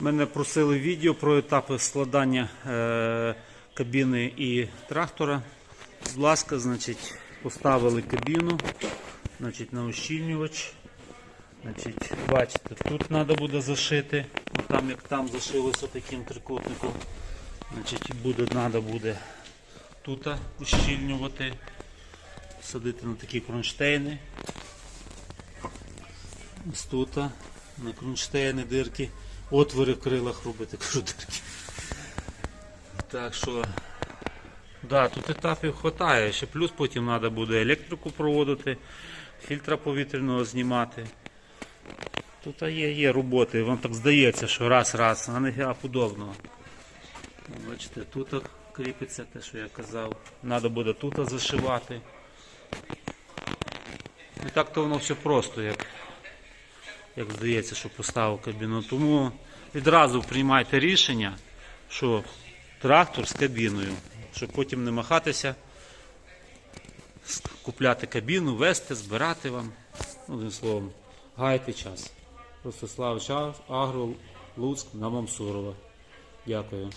Мене просили відео про етапи складання е, кабіни і трактора. Будь ласка, значить, поставили кабіну значить, на ущільнювач. Значить, бачите, тут треба буде зашити. Ну, Там як там зашилося таким трикутником. Значить, буде, треба буде тут ущільнювати, садити на такі кронштейни. Ось тут на кронштейни дирки, отвори в крилах робити, кажу. Так що, да, тут етапів вистачає. Ще плюс потім треба буде електрику проводити, фільтра повітряного знімати. Тут є, є роботи, вам так здається, що раз-раз, а не а подобного. Ну, Бачите, тут кріпиться те, що я казав. Треба буде тут зашивати. І так то воно все просто, як, як здається, що поставив кабіну. Тому відразу приймайте рішення, що трактор з кабіною, щоб потім не махатися, купляти кабіну, вести, збирати вам. Ну, Одним словом, гайте час. Ростислав Агро, Луцьк, на Мамсурова. Дякую.